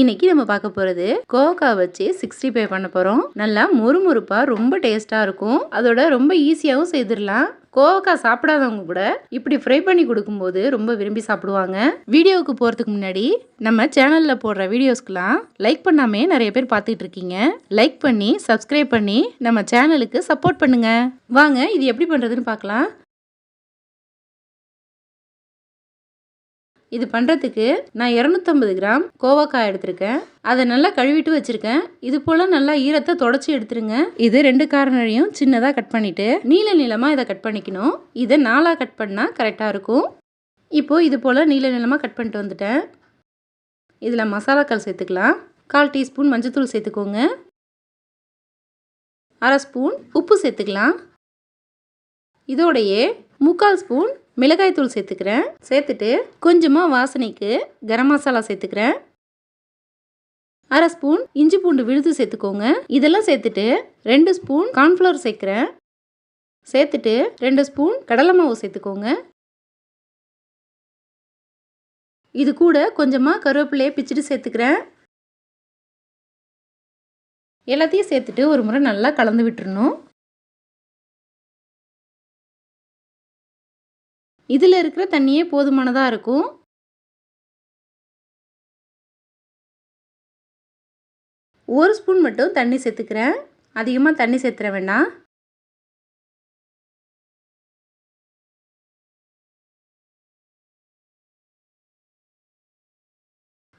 இன்னைக்கு நம்ம பார்க்க போகிறது கோகா வச்சு சிக்ஸ்டி ஃபைவ் பண்ண போகிறோம் நல்லா மொறுமொறுப்பாக ரொம்ப டேஸ்ட்டாக இருக்கும். அதோட ரொம்ப ஈஸியாகவும் செய்திடலாம். கோவக்காய் சாப்பிடாதவங்க கூட இப்படி ஃப்ரை பண்ணி கொடுக்கும்போது ரொம்ப விரும்பி சாப்பிடுவாங்க. வீடியோவுக்கு போகிறதுக்கு முன்னாடி நம்ம சேனலில் போடுற வீடியோஸ்க்கெலாம் லைக் பண்ணாமே நிறைய பேர் பார்த்துட்டு இருக்கீங்க. லைக் பண்ணி சப்ஸ்கிரைப் பண்ணி நம்ம சேனலுக்கு சப்போர்ட் பண்ணுங்க. வாங்க இது எப்படி பண்ணுறதுன்னு பார்க்கலாம். இது பண்ணுறதுக்கு நான் இரநூத்தம்பது கிராம் கோவக்காய் எடுத்திருக்கேன். அதை நல்லா கழுவிட்டு வச்சுருக்கேன். இது போல் நல்லா ஈரத்தை தொடச்சி எடுத்துருங்க. இது ரெண்டு காரணரையும் சின்னதாக கட் பண்ணிவிட்டு நீல நீளமாக இதை கட் பண்ணிக்கணும். இதை நாலாக கட் பண்ணால் கரெக்டாக இருக்கும். இப்போது இது போல் நீல நீளமாக கட் பண்ணிட்டு வந்துட்டேன். இதில் மசாலாக்கள் சேர்த்துக்கலாம். கால் டீஸ்பூன் மஞ்சத்தூள் சேர்த்துக்கோங்க. அரை ஸ்பூன் உப்பு சேர்த்துக்கலாம். இதோடையே முக்கால் ஸ்பூன் மிளகாய்த்தூள் சேர்த்துக்கிறேன். சேர்த்துட்டு கொஞ்சமாக வாசனைக்கு கரம் மசாலா சேர்த்துக்கிறேன். அரை ஸ்பூன் இஞ்சி பூண்டு விழுது சேர்த்துக்கோங்க. இதெல்லாம் சேர்த்துட்டு ரெண்டு ஸ்பூன் கார்ன்ஃப்ளவர் சேர்க்குறேன். சேர்த்துட்டு ரெண்டு ஸ்பூன் கடலை மாவு சேர்த்துக்கோங்க. இது கூட கொஞ்சமாக கருவேப்பிலையை பிச்சுட்டு சேர்த்துக்கிறேன். எல்லாத்தையும் சேர்த்துட்டு ஒரு முறை நல்லா கலந்து விட்டுறணும். இதில் இருக்கிற தண்ணியே போதுமானதாக இருக்கும். ஒரு ஸ்பூன் மட்டும் தண்ணி சேர்த்துக்கிறேன். அதிகமாக தண்ணி சேர்த்துற வேண்டாம்.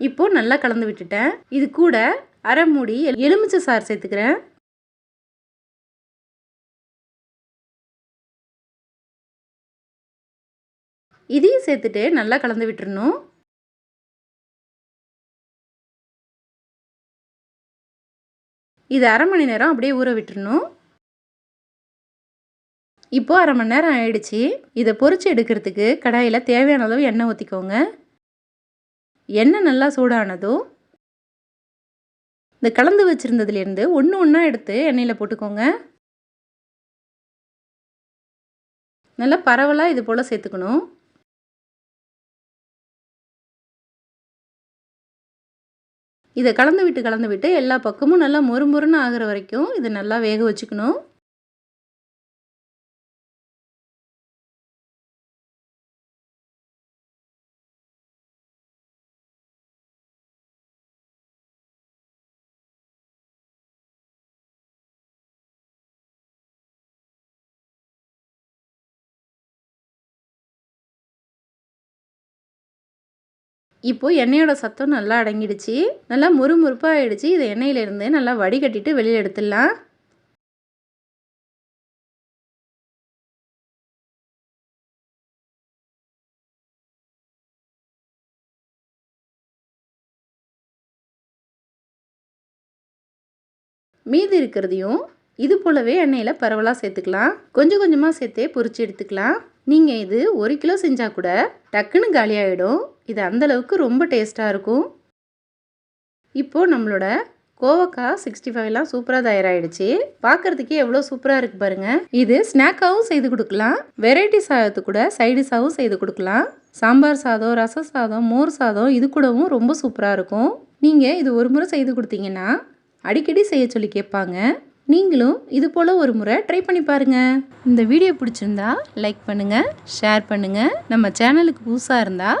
இப்போது நல்லா கலந்து விட்டுட்டேன். இது கூட அரை மூடி எலுமிச்சை சாறு சேர்த்துக்கிறேன். இதையும் சேர்த்துட்டு நல்லா கலந்து விட்டுறணும். இது அரை மணி நேரம் அப்படியே ஊற விட்டுறணும். இப்போ அரை மணி நேரம் ஆயிடுச்சு. இதை பொறிச்சு எடுக்கிறதுக்கு கடாயில் தேவையான அளவு எண்ணெய் ஊற்றிக்கோங்க எண்ணெய் நல்லா சூடானதும் இந்த கலந்து வச்சுருந்ததுலேருந்து ஒன்று ஒன்றா எடுத்து எண்ணெயில் போட்டுக்கோங்க. நல்லா பரவலாக இது போல் சேர்த்துக்கணும். இதை கலந்து விட்டு கலந்து விட்டு எல்லா பக்கமும் நல்லா மொறு மொறுன்னு ஆகிற வரைக்கும் இதை நல்லா வேக வச்சுக்கணும். இப்போது எண்ணெயோட சத்தம் நல்லா அடங்கிடுச்சு. நல்லா முறுமுறுப்பாக ஆகிடுச்சு இதை எண்ணெயிலேருந்து நல்லா வடிகட்டிட்டு வெளியில் எடுத்துடலாம். மீதி இருக்கிறதையும் இது போலவே எண்ணெயில் பரவலாக சேர்த்துக்கலாம். கொஞ்சம் கொஞ்சமாக சேர்த்தே பொறிச்சு எடுத்துக்கலாம். நீங்கள் இது ஒரு கிலோ செஞ்சால் கூட டக்குன்னு காலியாகிடும் இது அந்தளவுக்கு ரொம்ப டேஸ்ட்டாக இருக்கும். இப்போது நம்மளோட கோவக்காய் சிக்ஸ்டி ஃபைவ்லாம் சூப்பராக தயாராகிடுச்சு பார்க்குறதுக்கே எவ்வளோ சூப்பராக இருக்குது பாருங்கள் இது ஸ்நாக்காகவும் செய்து கொடுக்கலாம். வெரைட்டி சாதத்து கூட சைடிஷாகவும் செய்து கொடுக்கலாம். சாம்பார் சாதம் ரச சாதம் மோர் சாதம் இது கூடவும் ரொம்ப சூப்பராக இருக்கும். நீங்கள் இது ஒரு முறை செய்து கொடுத்தீங்கன்னா அடிக்கடி செய்ய சொல்லி கேட்பாங்க. நீங்களும் இது போல் ஒரு முறை ட்ரை பண்ணி பாருங்கள் இந்த வீடியோ பிடிச்சிருந்தா லைக் பண்ணுங்கள் ஷேர் பண்ணுங்கள் நம்ம சேனலுக்கு புதுசாக இருந்தால்